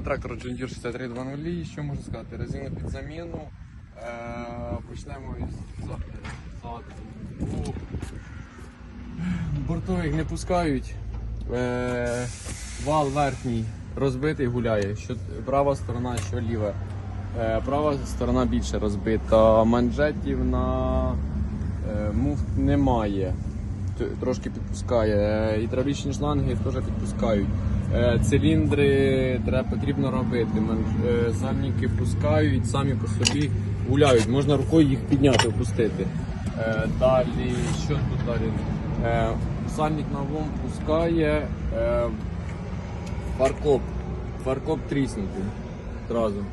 вами трактор John Deere 6320. Що можу сказати? Резину під заміну. Е, почнемо із за- ззаду. У Бортових не пускають. Е, вал верхній розбитий гуляє. Що права сторона, що ліва. Е, права сторона більше розбита. Манжетів на муфт немає. Трошки підпускає. Е, Гідравлічні шланги теж підпускають. Е, Циліндри треба потрібно робити. Е, Сальники пускають, самі по собі гуляють. Можна рукою їх підняти, опустити. Далі, що тут далі? Сальник на вом пускає. Фаркоп. Фаркоп тріснутий. Зразу.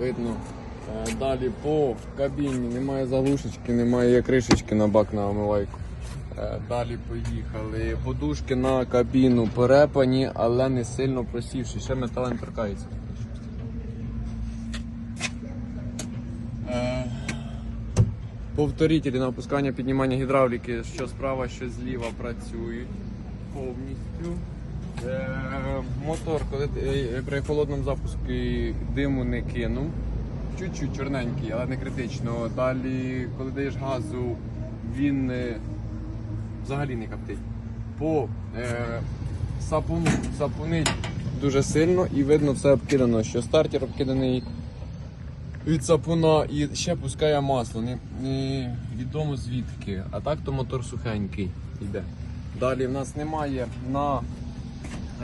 Видно. Далі по кабіні немає заглушечки, немає кришечки на бак на омивайку. Е, Далі поїхали. Подушки на кабіну перепані, але не сильно просівши. Ще металем торкається. Е, Повторителі на опускання піднімання гідравліки, що справа, що зліва працюють повністю. Е, мотор, коли при холодному запуску диму не кинув. Чуть-чуть чорненький, але не критично. Далі, коли даєш газу, він взагалі не коптить. По е, сапуну сапунить дуже сильно і видно все обкидано, що стартер обкиданий від сапуна і ще пускає масло. Не, не відомо звідки. А так то мотор сухенький йде. Далі в нас немає на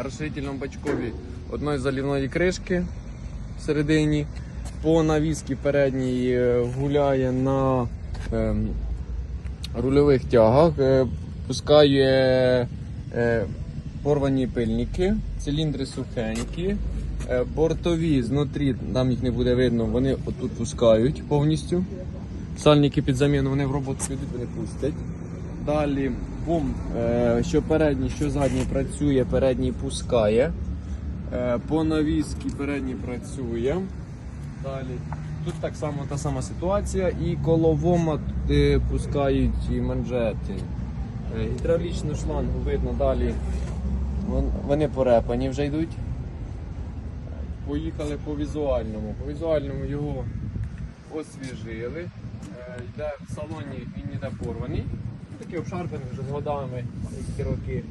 розширительному бачкові одної залівної кришки всередині. По навіски передній е, гуляє на ем, рульових тягах, е, пускає е, порвані пильники, циліндри сухенькі, е, бортові знутрі, там їх не буде видно, вони отут пускають повністю. Сальники під заміну вони в роботу підуть, вони пустять. Далі бум, е, що передній, що задній працює, передній пускає. Е, По навіски передній працює. Далі. Тут так само та сама ситуація. І коловома е, пускають і манжети. Е, Гідравлічну шлангу видно далі. Вони порепані вже йдуть. Поїхали по візуальному. По візуальному його освіжили. Е, Йде в салоні, він йде порваний. Такий обшарпаний вже з годами, які роки.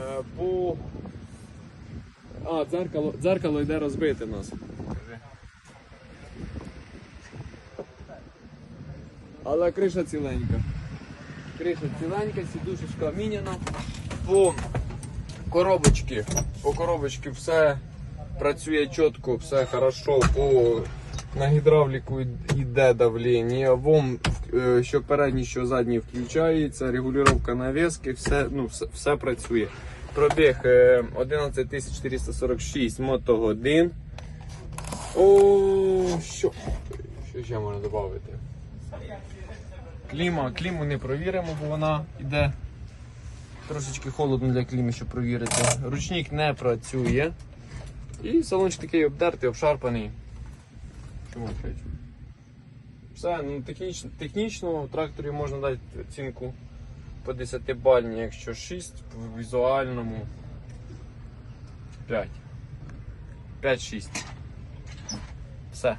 Е, По... А, дзеркало, дзеркало йде розбите нас. Але криша ціленька. Криша ціленька, сідушечка міняна. По коробочки. По коробочки все працює чітко, все хорошо. По на гідравліку йде давлення. Вом, е, що передній, що задній включається, регулювання навіски, все, ну, все, все працює. Пробіг е, 11446 мотогодин. О, що? Що ще можна додати? Кліма, кліму не провіримо, бо вона йде трошечки холодно для кліми, щоб провірити. Ручник не працює. І салончик такий обдертий, обшарпаний. Чому кричу? Все, ну технічно, технічно тракторі можна дати оцінку по 10 бальні, якщо 6, в візуальному 5. 5-6. Все.